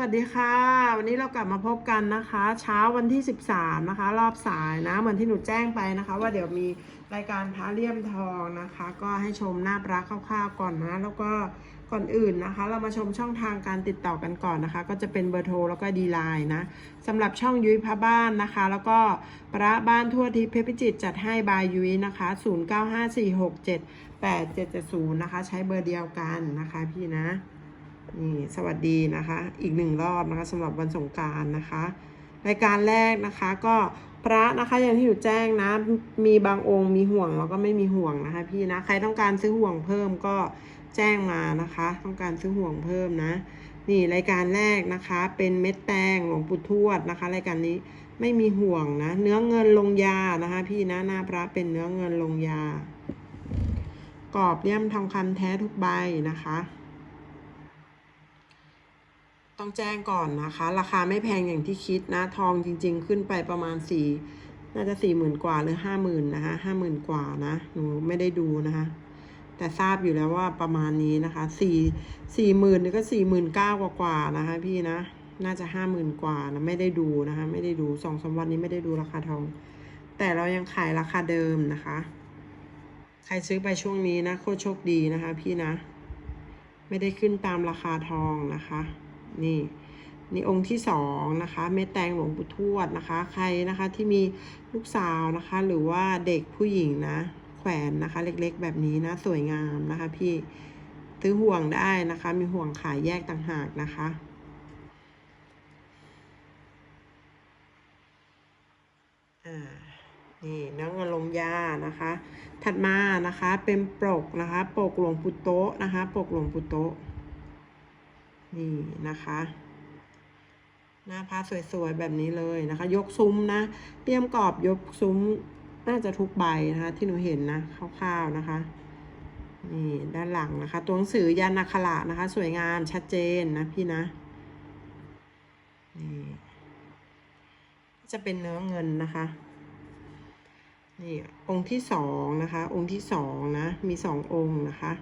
วัสดีค่ะ วันนี้เรากลับมาพบกันนะคะ เช้าวันที่ 13 นะคะ รอบสายนะ เหมือนที่หนูแจ้งไปนะคะ ว่าเดี๋ยวมีรายการพระเลี่ยมทองนะคะ ก็ให้ชมหน้าพระคร่าวๆก่อนนะ แล้วก็ก่อนอื่นนะคะ เรามาชมช่องทางการติดต่อกันก่อนนะคะ ก็จะเป็นเบอร์โทรแล้วก็ดีไลน์นะสำหรับช่องยุ้ยพระบ้านนะคะ แล้วก็พระบ้านทั่วทิพย์เพชรพิจิตรจัดให้บายยุ้ยนะคะ 0954678770 นะคะ ใช้เบอร์เดียวกันนะคะพี่นะ นี่สวัสดีนะคะ อีกหนึ่งรอบนะคะสำหรับวันสงการนะคะ รายการแรกนะคะก็พระนะคะอย่างที่อยู่แจ้งนะ มีบางองค์มีห่วงแล้วก็ไม่มีห่วงนะคะพี่นะ ใครต้องการซื้อห่วงเพิ่มก็แจ้งมานะคะ ต้องการซื้อห่วงเพิ่มนะ นี่รายการแรกนะคะ เป็นเม็ดแตงหลวงปู่ทวดนะคะ รายการนี้ไม่มีห่วงนะ เนื้อเงินลงยานะคะ พี่นะหน้าพระเป็นเนื้อเงินลงยากรอบเลี่ยมทองคำแท้ทุกใบนะคะ ต้องแจ้งก่อนนะคะ ราคาไม่แพงอย่างที่คิดนะ ทองจริง ๆ ขึ้นไปประมาณสี่น่าจะสี่หมื่นกว่าหรือห้าหมื่นนะคะห้าหมื่นกว่านะ หนูไม่ได้ดูนะคะ แต่ทราบอยู่แล้วว่าประมาณนี้นะคะสี่สี่หมื่นก็สี่หมื่นเก้ากว่ากว่านะคะ พี่นะ น่าจะห้าหมื่นกว่านะไม่ได้ดูนะคะ ไม่ได้ดูสองสามวันนี้ไม่ได้ดูราคาทอง แต่เรายังขายราคาเดิมนะคะ ใครซื้อไปช่วงนี้นะโคตรโชคดีนะคะ พี่นะ ไม่ได้ขึ้นตามราคาทองนะคะ นี่นี่องค์ที่สองนะคะเม็ดแตงหลวงปู่ทวดนะคะ ใครนะคะที่มีลูกสาวนะคะ หรือว่าเด็กผู้หญิงนะ แขวนนะคะ เล็กๆ แบบนี้นะ สวยงามนะคะ พี่ซื้อห่วงได้นะคะ มีห่วงขายแยกต่างหากนะคะนี่น้องินลงยานะคะ ถัดมานะคะเป็นปกนะคะ ปกหลวงปู่โตะนะคะ ปกหลวงปู่โตะ นี่นะคะ หน้าผ้าสวยๆแบบนี้เลยนะคะ ยกซุ้มนะเตรียมกรอบยกซุ้มน่าจะทุกใบนะคะ ที่หนูเห็นนะคร่าวๆนะคะนี่ด้านหลังนะคะ ตัวหนังสือยันนาคระนะคะ สวยงามชัดเจนนะพี่นะนี่จะเป็นเนื้อเงินนะคะนี่องค์ที่สองนะคะ องค์ที่สองนะ มีสององค์นะคะ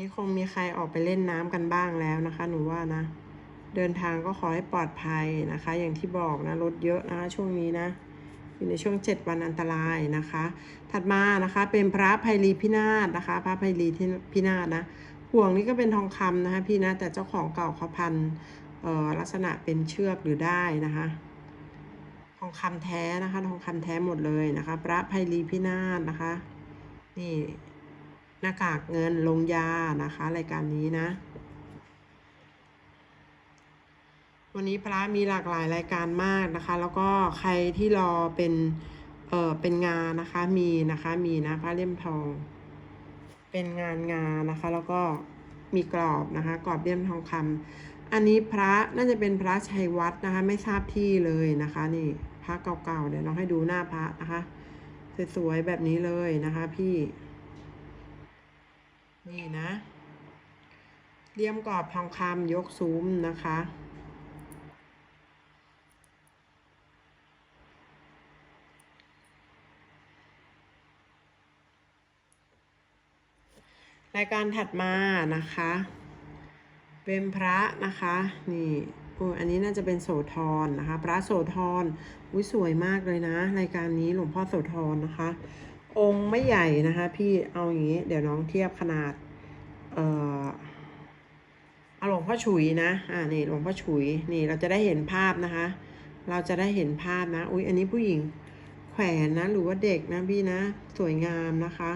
นี้คงมีใครออกไปเล่นน้ำกันบ้างแล้วนะคะ หนูว่านะ เดินทางก็ขอให้ปลอดภัยนะคะ อย่างที่บอกนะรถเยอะนะคะช่วงนี้นะอยู่ในช่วง 7 วันอันตรายนะคะ ถัดมานะคะเป็นพระไพรีพินาศนะคะ พระไพรีที่พินาศนะห่วงนี้ก็เป็นทองคำนะคะพี่นะแต่เจ้าของเก่าเขาพันออลักษณะเป็นเชือกหรือได้นะคะทองคำแท้นะคะทองคำแท้หมดเลยนะคะ พระไพรีพินาศนะคะ นี่ หน้ากากเงินลงยานะคะรายการนี้นะ วันนี้พระมีหลากหลายรายการมากนะคะ แล้วก็ใครที่รอเป็นเออเป็นงานนะคะมีนะคะมีนะพระเลี่ยมทอง เป็นงานงานนะคะ แล้วก็มีกรอบนะคะกรอบเลี่ยมทองคำอันนี้พระน่าจะเป็นพระชัยวัดนะคะ ไม่ทราบที่เลยนะคะ นี่พระเก่าๆเดี๋ยวเราให้ดูหน้าพระนะคะสวยๆแบบนี้เลยนะคะ พี่ นี่นะเลี่ยมกรอบทองคำยกซุ้มนะคะ รายการถัดมานะคะ เป็นพระนะคะ นี่โอ้ยอันนี้น่าจะเป็นโสธรนะคะ พระโสธรอุ้ยสวยมากเลยนะ รายการนี้หลวงพ่อโสธรนะคะ องค์ไม่ใหญ่นะคะพี่เอาอย่างนี้ เดี๋ยวน้องเทียบขนาด เอ่อเอาหลวงพ่อฉุยนะอ่านี่หลวงพ่อฉุยนี่เราจะได้เห็นภาพนะคะ เราจะได้เห็นภาพนะ อุ้ยอันนี้ผู้หญิงแขวนนะ หรือว่าเด็กนะพี่นะ สวยงามนะคะ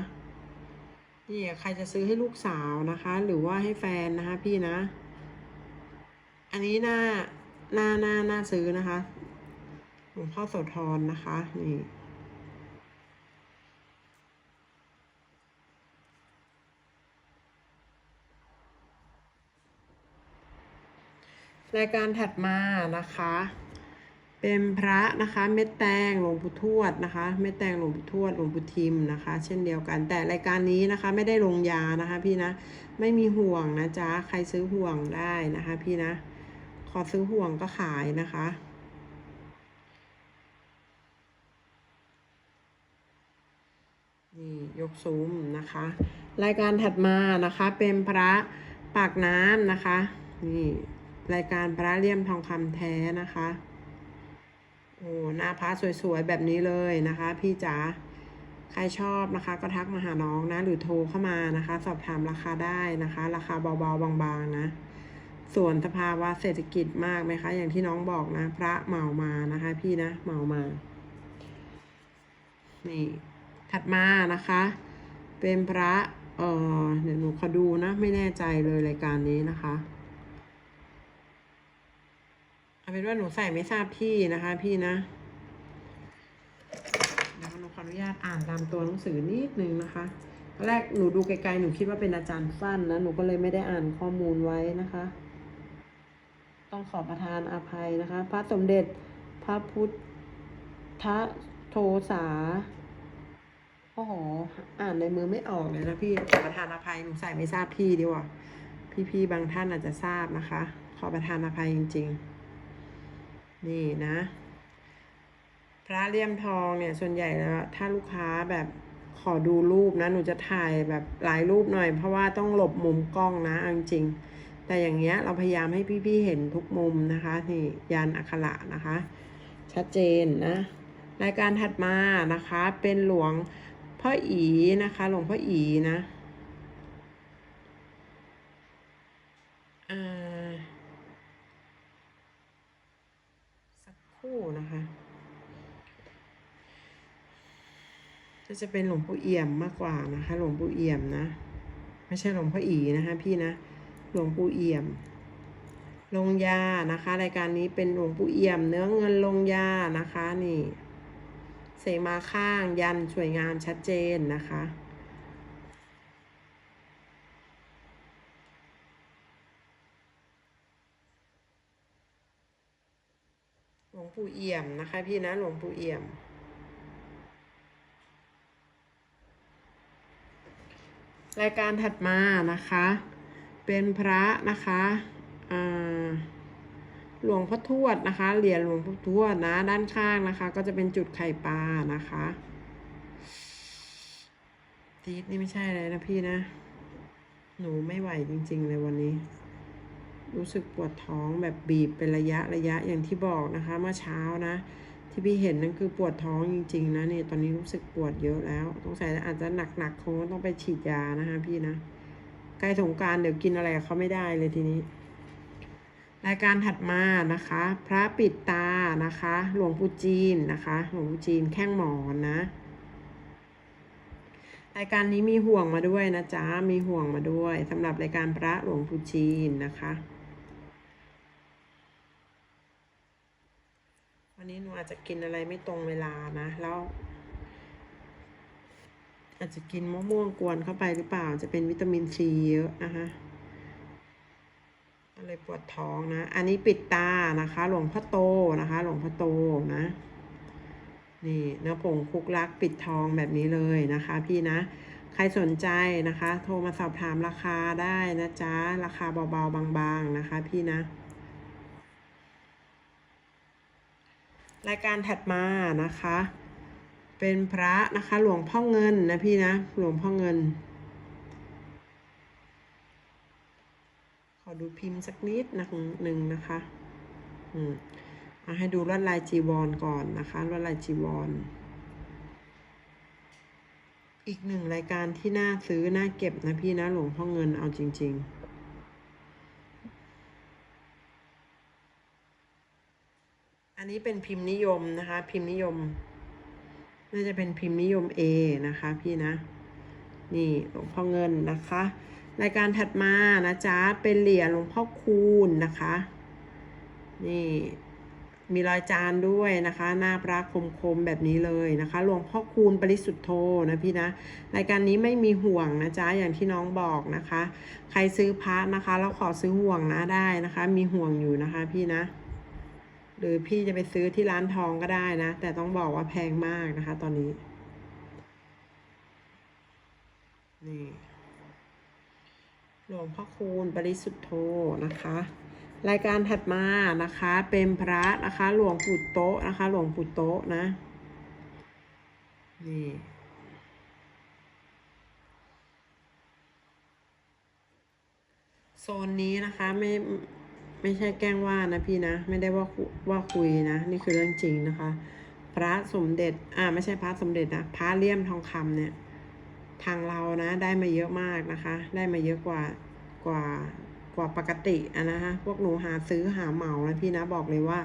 นี่ใครจะซื้อให้ลูกสาวนะคะ หรือว่าให้แฟนนะคะพี่นะ อันนี้น่าน่าน่าน่าซื้อนะคะหลวงพ่อโสธรนะคะ นี่ รายการถัดมานะคะ เป็นพระนะคะเม็ดแตงหลวงปู่ทวดนะคะเม็ดแตงหลวงปู่ทวดหลวงปู่ทิมนะคะ เช่นเดียวกัน แต่รายการนี้นะคะไม่ได้ลงยานะคะพี่นะไม่มีห่วงนะจ๊ะใครซื้อห่วงได้นะคะพี่นะขอซื้อห่วงก็ขายนะคะนี่ยกซุ้มนะคะ รายการถัดมานะคะเป็นพระปากน้ำนะคะนี่ รายการพระเลี่ยมทองคำแท้นะคะ โอ้หน้าพระสวยๆ แบบนี้เลยนะคะ พี่จ๋า ใครชอบนะคะ ก็ทักมาหาน้องนะ หรือโทรเข้ามานะคะ สอบถามราคาได้นะคะ ราคาเบาๆ บางๆ นะ ส่วนสภาวะเศรษฐกิจมากไหมคะ อย่างที่น้องบอกนะ พระเหมามานะคะ พี่นะเหมามา นี่ ถัดมานะคะ เป็นพระ เออเดี๋ยวหนูขอดูนะ ไม่แน่ใจเลยรายการนี้นะคะ เอาเป็นว่าหนูใส่ไม่ทราบที่นะคะ พี่นะเดี๋ยวหนูขออนุญาตอ่านตามตัวหนังสือนิดนึงนะคะตอนแรกหนูดูไกลๆหนูคิดว่าเป็นอาจารย์ฟั่นนะหนูก็เลยไม่ได้อ่านข้อมูลไว้นะคะ ต้องขอประทานอภัยนะคะ พระสมเด็จพระพุทธโทสาโอ้โหอ่านในมือไม่ออกเลยนะพี่ขอประทานอภัยหนูใส่ไม่ทราบที่ดีกว่าพี่ๆบางท่านอาจจะทราบนะคะ ขอประทานอภัยจริง ๆ นี่นะ พระเลี่ยมทองเนี่ยส่วนใหญ่แล้วถ้าลูกค้าแบบขอดูรูปนะ หนูจะถ่ายแบบหลายรูปหน่อย เพราะว่าต้องหลบมุมกล้องนะเอาจริง แต่อย่างเงี้ยเราพยายามให้พี่ๆเห็นทุกมุมนะคะนี่ยันอักขระนะคะ ชัดเจนนะ รายการถัดมานะคะเป็นหลวงพ่ออีนะคะ หลวงพ่ออีนะอ่า กครู่นะคะก็จะเป็นหลวงปู่เอี่ยมมากกว่านะคะ หลวงปู่เอี่ยมนะ ไม่ใช่หลวงพ่ออีนะคะพี่นะ หลวงปู่เอี่ยม ลงยานะคะ รายการนี้เป็นหลวงปู่เอี่ยม เนื้อเงินลงยานะคะนี่ เสมาข้างยันสวยงามชัดเจนนะคะ หลวง ปู่เอี่ยมนะคะ พี่นะหลวงปู่เอี่ยม รายการถัดมานะคะ เป็นพระนะคะหลวงพ่อทวดนะคะ เหรียญหลวงพ่อทวดนะ ด้านข้างนะคะ ก็จะเป็นจุดไข่ปลานะคะตีดนี่ไม่ใช่เลยนะพี่นะ หนูไม่ไหวจริง ๆ เลยวันนี้ รู้สึกปวดท้องแบบบีบเป็นระยะระยะอย่างที่บอกนะคะ เมื่อเช้านะ ที่พี่เห็นนั่นคือปวดท้องจริง ๆ นะนี่ตอนนี้รู้สึกปวดเยอะแล้วต้องใส่อาจจะหนักๆคงต้องไปฉีดยานะคะพี่นะใกล้สงการเดี๋ยวกินอะไรเขาไม่ได้เลยทีนี้ รายการถัดมานะคะ พระปิดตานะคะ หลวงปู่จีนนะคะ หลวงปู่จีนแข้งหมอนนะรายการนี้มีห่วงมาด้วยนะจ๊ะ มีห่วงมาด้วยสำหรับรายการพระหลวงปู่จีนนะคะ วันนี้หนูอาจจะกินอะไรไม่ตรงเวลานะแล้วอาจจะกินมะม่วงกวนเข้าไปหรือเปล่า จะเป็นวิตามินซีเยอะนะคะก็เลยปวดท้องนะ อันนี้ปิดตานะคะ หลวงพ่อโตนะคะ หลวงพ่อโตนะ นี่เนื้อผงคุกลักปิดทองแบบนี้เลยนะคะ พี่นะ ใครสนใจนะคะ โทรมาสอบถามราคาได้นะจ๊ะ ราคาเบาๆบางๆนะคะ พี่นะ รายการถัดมานะคะ เป็นพระนะคะหลวงพ่อเงินนะพี่นะหลวงพ่อเงิน ขอดูพิมพ์สักนิดนะหนึ่งนะคะอืมมาให้ดูลวดลายจีวรก่อนนะคะลวดลายจีวรอีกหนึ่งรายการที่น่าซื้อน่าเก็บนะพี่นะหลวงพ่อเงินเอาจริง ๆ นนี้เป็นพิมพ์นิยมนะคะ พิมพ์นิยม น่าจะเป็นพิมพ์นิยม A นะคะ พี่นะ นี่หลวงพ่อเงินนะคะ รายการถัดมานะจ๊ะ เป็นเหรียญหลวงพ่อคูณนะคะ นี่มีรอยจานด้วยนะคะ หน้าพระคมๆแบบนี้เลยนะคะหลวงพ่อคูณปริสุทธโธนะพี่นะรายการนี้ไม่มีห่วงนะจ๊ะอย่างที่น้องบอกนะคะ ใครซื้อพระนะคะแล้วขอซื้อห่วงนะได้นะคะ มีห่วงอยู่นะคะพี่นะ หรือพี่จะไปซื้อที่ร้านทองก็ได้นะ แต่ต้องบอกว่าแพงมากนะคะ ตอนนี้ นี่หลวงพ่อคูณปริสุทธโธนะคะ รายการถัดมานะคะ เป็นพระนะคะ หลวงปู่โต๊ะนะคะ หลวงปู่โต๊ะนะ นี่โซนนี้นะคะไม่ ไม่ใช่แกล้งว่านะพี่นะ ไม่ได้ว่าว่าคุยนะ นี่คือเรื่องจริงนะคะ พระสมเด็จ อ่าไม่ใช่พระสมเด็จนะ พระเลี่ยมทองคำเนี่ย ทางเรานะ ได้มาเยอะมากนะคะ ได้มาเยอะกว่ากว่ากว่าปกติอะนะคะพวกหนูหาซื้อหาเหมานะพี่นะบอกเลยว่า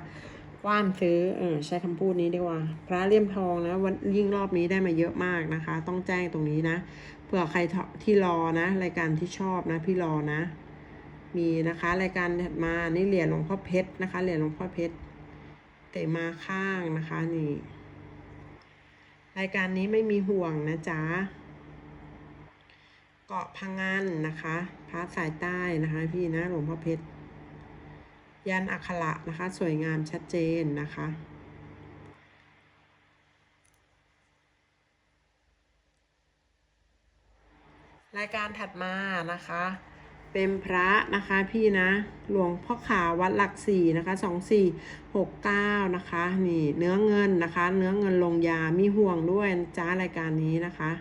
กว้านซื้อเออใช้คำพูดนี้ดีกว่า พระเลี่ยมทองนะวันยิ่งรอบนี้ได้มาเยอะมากนะคะ ต้องแจ้งตรงนี้นะเผื่อใครที่รอนะ รายการที่ชอบนะ พี่รอนะ มีนะคะรายการถัดมานี่เหรียญหลวงพ่อเพชรนะคะเหรียญหลวงพ่อเพชรเตะมาข้างนะคะนี่รายการนี้ไม่มีห่วงนะจ๊ะเกาะพังงานนะคะพระสายใต้นะคะพี่นะหลวงพ่อเพชรยันอักขระนะคะ สวยงามชัดเจนนะคะรายการถัดมานะคะ เป็นพระนะคะพี่นะ หลวงพ่อขาววัดหลักสี่นะคะสองสี่หกเก้านะคะ นี่เนื้อเงินนะคะ เนื้อเงินลงยามีห่วงด้วยจ้ารายการนี้นะคะ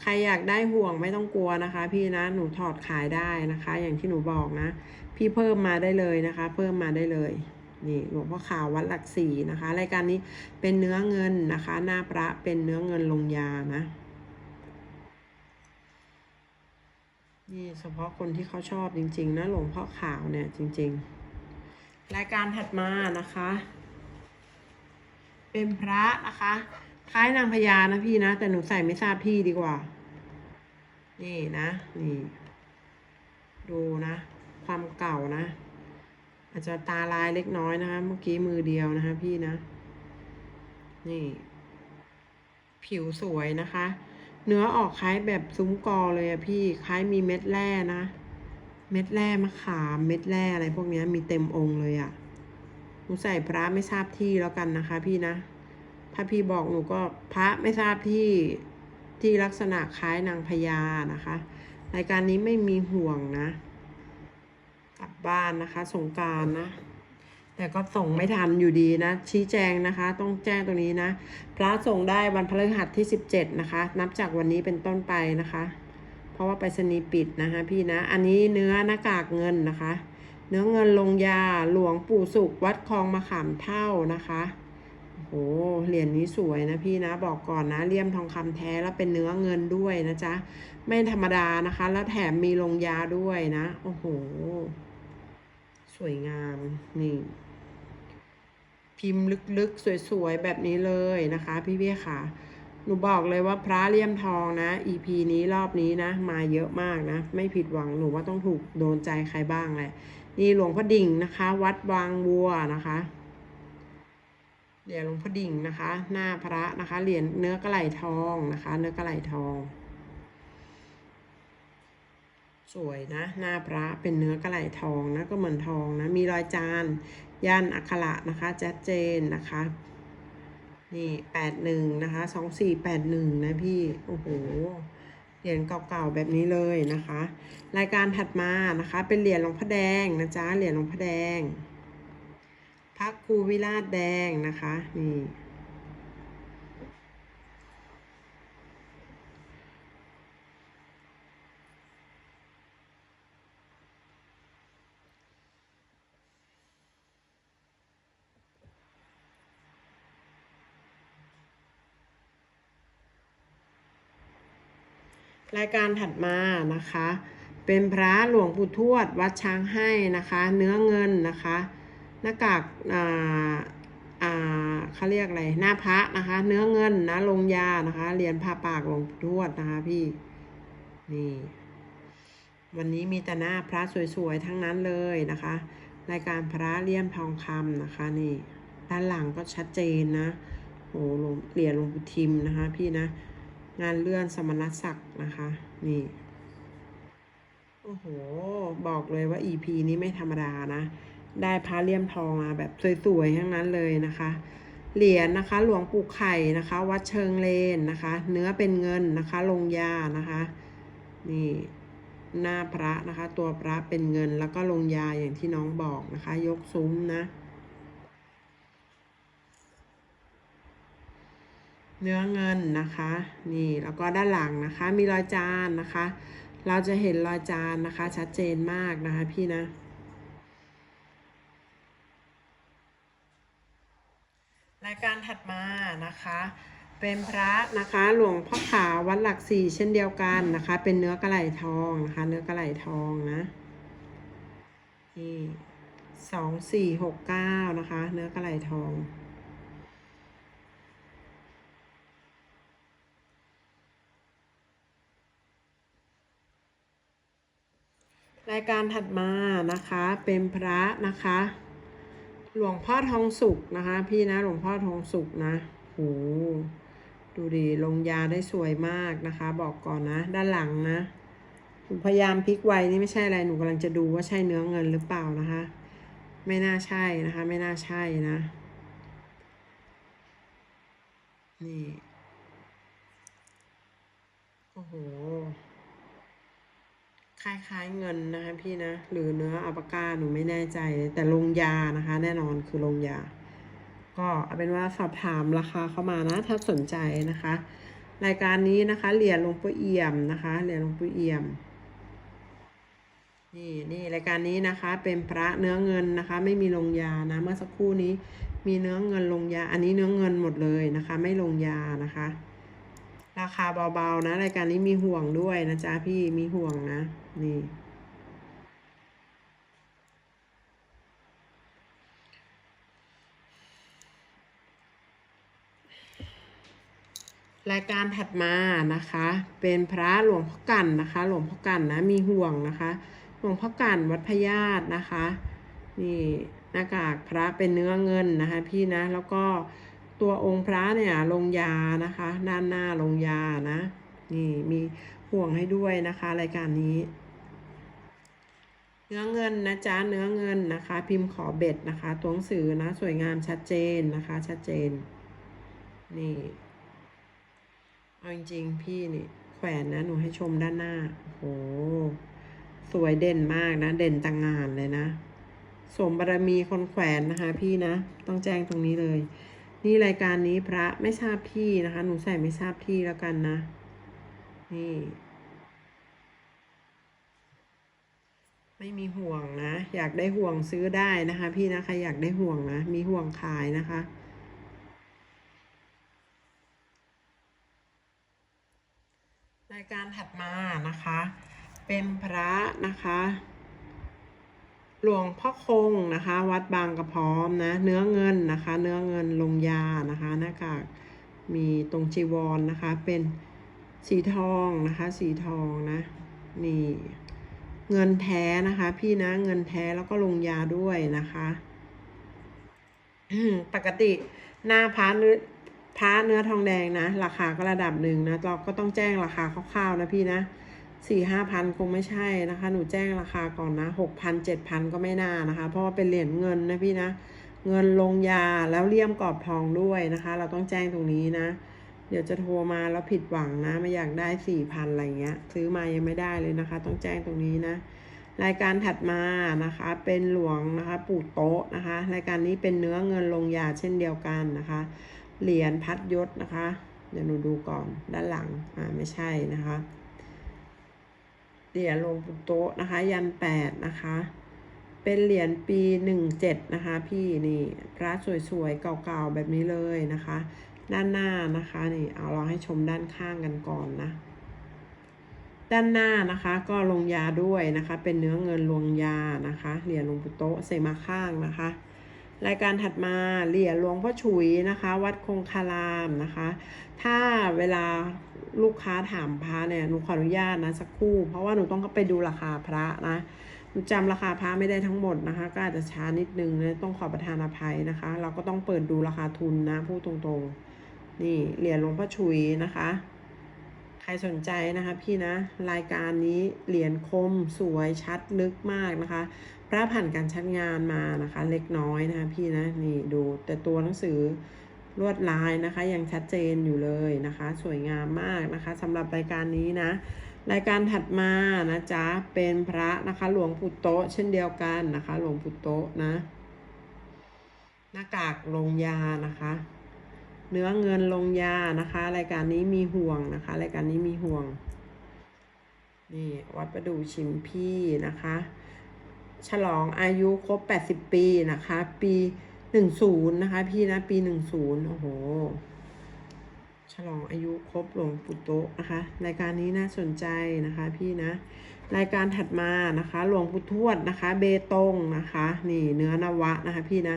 ใครอยากได้ห่วงไม่ต้องกลัวนะคะ พี่นะหนูถอดขายได้นะคะ อย่างที่หนูบอกนะ พี่เพิ่มมาได้เลยนะคะ เพิ่มมาได้เลยนี่หลวงพ่อขาววัดหลักสี่นะคะ รายการนี้เป็นเนื้อเงินนะคะ หน้าพระเป็นเนื้อเงินลงยานะ นี่เฉพาะคนที่เขาชอบจริง ๆ นะหลวงพ่อขาวเนี่ยจริง ๆ รายการถัดมานะคะ เป็นพระนะคะ คล้ายนางพญานะพี่นะ แต่หนูใส่ไม่ทราบที่ดีกว่า นี่นะนี่ ดูนะ ความเก่านะ อาจจะตาลายเล็กน้อยนะคะ เมื่อกี้มือเดียวนะคะ พี่นะ นี่ ผิวสวยนะคะ เนื้อออกคล้ายแบบซุ้มกอเลยอะพี่ คล้ายมีเม็ดแร่นะ เม็ดแร่มะขาม เม็ดแร่อะไรพวกนี้มีเต็มองค์เลยอะหนูใส่พระไม่ทราบที่แล้วกันนะคะ พี่นะ ถ้าพี่บอกหนูก็พระไม่ทราบที่ที่ลักษณะคล้ายนางพญานะคะ รายการนี้ไม่มีห่วงนะ กลับบ้านนะคะ สงการนะ แต่ก็ส่งไม่ทันอยู่ดีนะ ชี้แจงนะคะ ต้องแจ้งตรงนี้นะ พระส่งได้วันพฤหัสที่ 17 นะคะ นับจากวันนี้เป็นต้นไปนะคะ เพราะว่าไปรษณีย์ปิดนะคะพี่นะ อันนี้เนื้อหน้ากากเงินนะคะ เนื้อเงินลงยาหลวงปู่สุขวัดคลองมะขามเท่านะคะโอ้โหเหรียญนี้สวยนะพี่นะบอกก่อนนะเลี่ยมทองคำแท้แล้วเป็นเนื้อเงินด้วยนะจ๊ะ ไม่ธรรมดานะคะ แล้วแถมมีลงยาด้วยนะ โอ้โห สวยงามนี่ พิมพ์ลึกๆ สวยๆ แบบนี้เลยนะคะ พี่พี่ค่ะ หนูบอกเลยว่าพระเลี่ยมทองนะ EP นี้รอบนี้นะ มาเยอะมากนะ ไม่ผิดหวังหนูว่าต้องถูกโดนใจใครบ้างแหละ นี่หลวงพ่อดิ่งนะคะ วัดวางวัวนะคะเหรียญหลวงพ่อดิ่งนะคะ หน้าพระนะคะเหรียญเนื้อกระไหลทองนะคะ เนื้อกระไหลทอง สวยนะ หน้าพระเป็นเนื้อกระไหลทองนะก็เหมือนทองนะ มีรอยจาน ย่านอักขระนะคะชัดเจนนะคะนี่แปดหนึ่งนะคะสองสี่แปดหนึ่งนะพี่ โอ้โหเหรียญเก่าๆแบบนี้เลยนะคะ รายการถัดมานะคะเป็นเหรียญหลวงพ่อแดงนะจ๊ะเหรียญหลวงพ่อแดงพระครูวิราชแดงนะคะนี่ รายการถัดมานะคะ เป็นพระหลวงปู่ทวดวัดช้างให้นะคะ เนื้อเงินนะคะ หน้ากากอ่าอ่าเขาเรียกอะไรหน้าพระนะคะ เนื้อเงินนะลงยานะคะเรียญผ้าปากหลวงปู่ทวดนะคะพี่นี่วันนี้มีแต่หน้าพระสวยๆทั้งนั้นเลยนะคะ รายการพระเลี่ยมทองคำนะคะนี่ด้านหลังก็ชัดเจนนะโอ้หลวงเหรียญหลวงปู่ทิมนะคะพี่นะ งานเลื่อนสมณศักดิ์นะคะ นี่ โอ้โห บอกเลยว่า EP นี้ไม่ธรรมดานะ ได้พระเลี่ยมทองมาแบบสวยๆทั้งนั้นเลยนะคะ เหรียญนะคะ หลวงปู่ไข่นะคะ วัดเชิงเลนนะคะ เนื้อเป็นเงินนะคะ ลงยานะคะ นี่หน้าพระนะคะ ตัวพระเป็นเงินแล้วก็ลงยาอย่างที่น้องบอกนะคะ ยกซุ้มนะ เนื้อเงินนะคะ นี่แล้วก็ด้านหลังนะคะ มีรอยจานนะคะ เราจะเห็นรอยจานนะคะ ชัดเจนมากนะคะพี่นะ รายการถัดมานะคะ เป็นพระนะคะหลวงพ่อขาววัดหลักสี่เช่นเดียวกันนะคะ เป็นเนื้อกระไหลทองนะคะ เนื้อกระไหลทองนะนี่สองสี่หกเก้านะคะ เนื้อกระไหลทอง รายการถัดมานะคะเป็นพระนะคะ หลวงพ่อทองสุกนะคะ พี่นะหลวงพ่อทองสุกนะโหดูดิลงยาได้สวยมากนะคะ บอกก่อนนะ ด้านหลังนะหนูพยายามพลิกไว้นี่ไม่ใช่อะไรหนูกำลังจะดูว่าใช่เนื้อเงินหรือเปล่านะคะ ไม่น่าใช่นะคะ ไม่น่าใช่นะนี่โอ้โห คล้ายๆเงินนะคะพี่นะ หรือเนื้ออัปก้าหนูไม่แน่ใจ แต่ลงยานะคะ แน่นอนคือลงยา ก็เอาเป็นว่าสอบถามราคาเข้ามานะ ถ้าสนใจนะคะ รายการนี้นะคะเหรียญลงปู่เอี่ยมนะคะเหรียญลงปู่เอี่ยมนี่นี่รายการนี้นะคะเป็นพระเนื้อเงินนะคะ ไม่มีลงยานะเมื่อสักครู่นี้มีเนื้อเงินลงยา อันนี้เนื้อเงินหมดเลยนะคะ ไม่ลงยานะคะ ราคาเบาๆนะ รายการนี้มีห่วงด้วยนะจ๊ะพี่มีห่วงนะ นี่รายการถัดมานะคะ เป็นพระหลวงพ่อกันนะคะ หลวงพ่อกันนะมีห่วงนะคะ หลวงพ่อกันวัดพญาตนะคะ นี่หน้ากากพระเป็นเนื้อเงินนะคะ พี่นะแล้วก็ ตัวองค์พระเนี่ยลงยานะคะด้านหน้าลงยานะนี่มีห่วงให้ด้วยนะคะรายการนี้เนื้อเงินนะจ๊ะเนื้อเงินนะคะ พิมพ์ขอเบ็ดนะคะ ตัวหนังสือนะ สวยงามชัดเจนนะคะ ชัดเจน นี่ เอาจริงๆ พี่นี่ แขวนนะ หนูให้ชมด้านหน้า โห สวยเด่นมากนะ เด่นต่างงานเลยนะ สมบารมีคนแขวนนะคะ พี่นะ ต้องแจ้งตรงนี้เลย นี่รายการนี้พระไม่ทราบที่นะคะ หนูใส่ไม่ทราบที่แล้วกันนะ นี่ ไม่มีห่วงนะ อยากได้ห่วงซื้อได้นะคะ พี่นะครอยากได้ห่วงนะ มีห่วงขายนะคะรายการถัดมานะคะ เป็นพระนะคะ หลวงพ่อคงนะคะ วัดบางกระพร้อมนะ เนื้อเงินนะคะ เนื้อเงินลงยานะคะหน้ากากมีตรงจีวรนนะคะ เป็นสีทองนะคะ สีทองนะ นี่ เงินแท้นะคะ พี่นะเงินแท้แล้วก็ลงยาด้วยนะคะปกติหน้าพระเนื้อพระเนื้อทองแดงนะ ราคาก็ระดับหนึ่งนะ เราก็ต้องแจ้งราคาคร่าวๆนะพี่นะ สี่ห้าพันคงไม่ใช่นะคะ หนูแจ้งราคาก่อนนะหกพันเจ็ดพันก็ไม่น่านะคะ เพราะว่าเป็นเหรียญเงินนะพี่นะ เงินลงยาแล้วเลี่ยมกรอบทองด้วยนะคะ เราต้องแจ้งตรงนี้นะ เดี๋ยวจะโทรมาแล้วผิดหวังนะ ไม่อยากได้สี่พันอะไรเงี้ย ซื้อมายังไม่ได้เลยนะคะ ต้องแจ้งตรงนี้นะ รายการถัดมานะคะ เป็นหลวงนะคะปู่โต๊ะนะคะ รายการนี้เป็นเนื้อเงินลงยาเช่นเดียวกันนะคะ เหรียญพัดยศนะคะ เดี๋ยวหนูดูก่อนด้านหลัง อ่าไม่ใช่นะคะ เหรียญลงปู่โต๊ะนะคะ ยันแปดนะคะ เป็นเหรียญปีหนึ่งเจ็ดนะคะ พี่นี่พระสวยๆเก่าๆแบบนี้เลยนะคะ ด้านหน้านะคะนี่เอาเราให้ชมด้านข้างกันก่อนนะด้านหน้านะคะก็ลงยาด้วยนะคะ เป็นเนื้อเงินลงยานะคะเหรียญลงปู่โตะใส่มาข้างนะคะ รายการถัดมาเหรียญหลวงพ่อฉุยนะคะ วัดคงคารามนะคะ ถ้าเวลาลูกค้าถามพระเนี่ยหนูขออนุญาตนะสักครู่ เพราะว่าหนูต้องไปดูราคาพระนะหนูจำราคาพระไม่ได้ทั้งหมดนะคะ ก็อาจจะช้านิดนึงนะต้องขอประทานอภัยนะคะ เราก็ต้องเปิดดูราคาทุนนะพูดตรงๆ นี่เหรียญหลวงพ่อฉุยนะคะ ใครสนใจนะคะพี่นะ รายการนี้เหรียญคมสวยชัดลึกมากนะคะ พระผ่านการชัดงานมานะคะ เล็กน้อยนะคะพี่นะนี่ดูแต่ตัวหนังสือลวดลายนะคะ ยังชัดเจนอยู่เลยนะคะ สวยงามมากนะคะสำหรับรายการนี้นะ รายการถัดมานะจ๊ะเป็นพระนะคะหลวงปู่โตเช่นเดียวกันนะคะ หลวงปู่โตนะ หน้ากากลงยานะคะ เนื้อเงินลงยานะคะ รายการนี้มีห่วงนะคะ รายการนี้มีห่วงนี่วัดประดูชิมพี่นะคะ ฉลองอายุครบ 80 ปีนะคะ ปี 10 นะคะ พี่นะ ปี 10 โอ้โห ฉลองอายุครบหลวงปู่โตะนะคะ รายการนี้น่าสนใจนะคะ พี่นะ รายการถัดมานะคะ หลวงปู่ทวดนะคะ เบตงนะคะ นี่เนื้อนวะนะคะ พี่นะ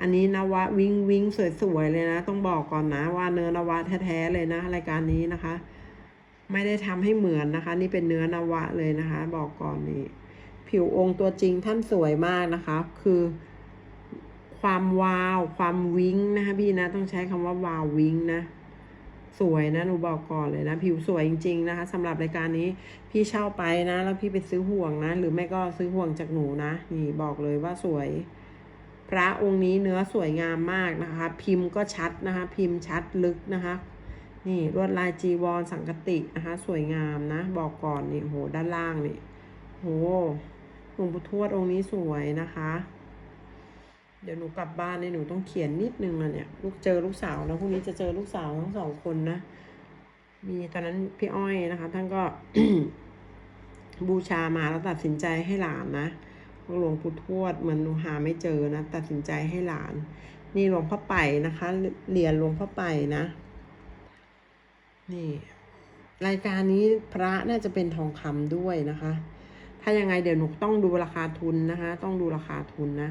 อันนี้นวะวิงวิงสวยๆเลยนะ ต้องบอกก่อนนะว่าเนื้อนวะแท้ๆเลยนะ รายการนี้นะคะ ไม่ได้ทำให้เหมือนนะคะ นี่เป็นเนื้อนวะเลยนะคะ บอกก่อนนี่ ผิวองค์ตัวจริงท่านสวยมากนะคะ คือ ความวาว ความวิ้งนะคะพี่นะ ต้องใช้คำว่าวาววิ้งนะสวยนะหนูบอกก่อนเลยนะ ผิวสวยจริง ๆ นะคะสำหรับรายการนี้พี่เช่าไปนะ แล้วพี่ไปซื้อห่วงนะ หรือไม่ก็ซื้อห่วงจากหนูนะ นี่บอกเลยว่าสวย พระองค์นี้เนื้อสวยงามมากนะคะ พิมพ์ก็ชัดนะคะ พิมพ์ชัดลึกนะคะ นี่ลวดลายจีวรสังกตินะคะ สวยงามนะ บอกก่อนนี่โหด้านล่างนี่โหห ลวงปู่ทวดองค์นี้สวยนะคะ เดี๋ยวหนูกลับบ้านเนี่ยหนูต้องเขียนนิดนึงนะเนี่ยลูกเจอลูกสาวนะพรุ่งนี้จะเจอลูกสาวทั้งสองคนนะ มีตอนนั้นพี่อ้อยนะคะ ท่านก็บูชามาแล้วตัดสินใจให้หลานนะหลวงปู่ทวดเหมือนหนูหาไม่เจอนะ ตัดสินใจให้หลาน นี่หลวงพ่อไปนะคะเหรียญหลวงพ่อไปนะ นี่ รายการนี้พระน่าจะเป็นทองคำด้วยนะคะายังไงเดี๋ยวหนูต้องดูราคาทุนนะคะ ต้องดูราคาทุนนะ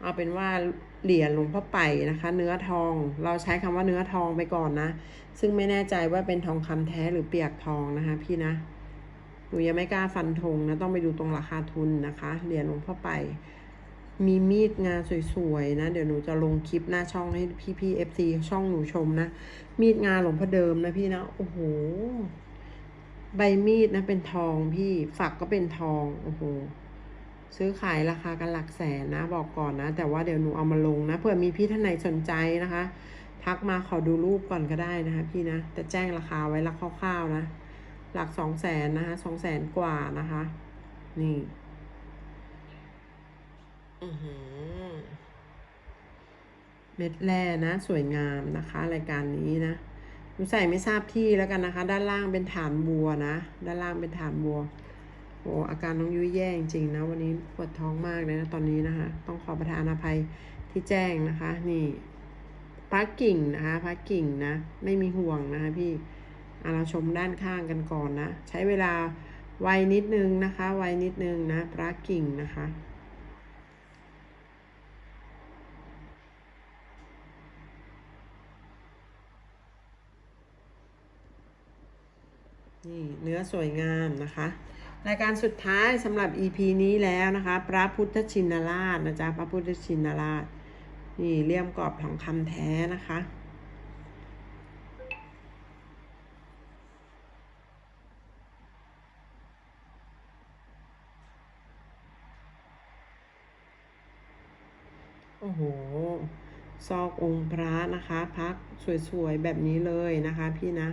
เอาเป็นว่าเหรียญหลวงพ่อไปนะคะ เนื้อทอง เราใช้คำว่าเนื้อทองไปก่อนนะ ซึ่งไม่แน่ใจว่าเป็นทองคำแท้หรือเปียกทองนะคะ พี่นะ หนูยังไม่กล้าฟันธงนะ ต้องไปดูตรงราคาทุนนะคะ เหรียญหลวงพ่อไป มีมีดงานสวยๆนะ เดี๋ยวหนูจะลงคลิปหน้าช่องให้พี่พี่เอฟซีช่องหนูชมนะ มีดงานหลวงพ่อเดิมนะพี่นะ โอ้โห ใบมีดนะเป็นทองพี่ฝักก็เป็นทองโอ้โหซื้อขายราคากันหลักแสนนะ บอกก่อนนะ แต่ว่าเดี๋ยวหนูเอามาลงนะเผื่อมีพี่ท่านไหนสนใจนะคะ ทักมาขอดูรูปก่อนก็ได้นะคะ พี่นะแต่แจ้งราคาไว้ละคร่าวๆนะ หลักสองแสนนะคะสองแสนกว่านะคะ นี่อือหือเม็ดแร่นะ สวยงามนะคะ รายการนี้นะ หนูใส่ไม่ทราบที่แล้วกันนะคะ ด้านล่างเป็นฐานบัวนะ ด้านล่างเป็นฐานบัว โอ้อาการน้องยุ้ยแย่จริงๆนะ วันนี้ปวดท้องมากเลยนะตอนนี้นะคะ ต้องขอประทานอภัยที่แจ้งนะคะ นี่พักกิ่งนะคะพักกิ่งนะ ไม่มีห่วงนะคะพี่อะเราชมด้านข้างกันก่อนนะ ใช้เวลาไวนิดนึงนะคะ ไวนิดนึงนะพระกิ่งนะคะ นี่เนื้อสวยงามนะคะ รายการสุดท้ายสำหรับ EP นี้แล้วนะคะ พระพุทธชินราชนะจ๊ะพระพุทธชินราช นี่เลี่ยมกรอบทองคำแท้นะคะโอ้โห ซอกองค์พระนะคะ พักสวยๆ แบบนี้เลยนะคะพี่นะ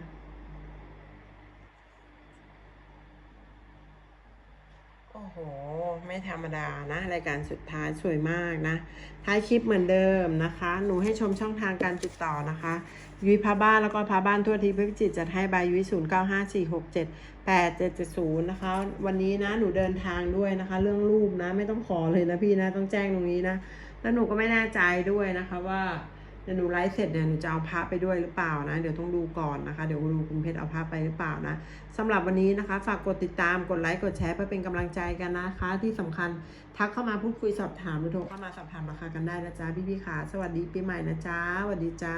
อ้โห ไม่ธรรมดานะ รายการสุดท้ายสวยมากนะ ท้ายคลิปเหมือนเดิมนะคะ หนูให้ชมช่องทางการติดต่อนะคะ ยุ้ยพาบ้านแล้วก็พาบ้านทั่วทีพิจิตจัดให้บายยุ้ยศูนย์เก้าห้าสี่หกเจ็ดแปดเจ็ดเจ็ดศูนย์นะคะ วันนี้นะ หนูเดินทางด้วยนะคะ เรื่องรูปนะ ไม่ต้องขอเลยนะพี่นะ ต้องแจ้งตรงนี้นะ แล้วหนูก็ไม่แน่ใจด้วยนะคะว่า เดี๋ยวหนูไลฟ์เสร็จเนี่ยหนูจะเอาพระไปด้วยหรือเปล่านะ เดี๋ยวต้องดูก่อนนะคะ เดี๋ยวดูคุณเพชรเอาพระไปหรือเปล่านะสำหรับวันนี้นะคะ ฝากกดติดตามกดไลค์กดแชร์เพื่อเป็นกำลังใจกันนะคะ ที่สำคัญทักเข้ามาพูดคุยสอบถามหรือโทรเข้ามาสอบถามราคากันได้นะจ๊ะพี่ๆค่ะสวัสดีปีใหม่นะจ๊ะสวัสดีจ้า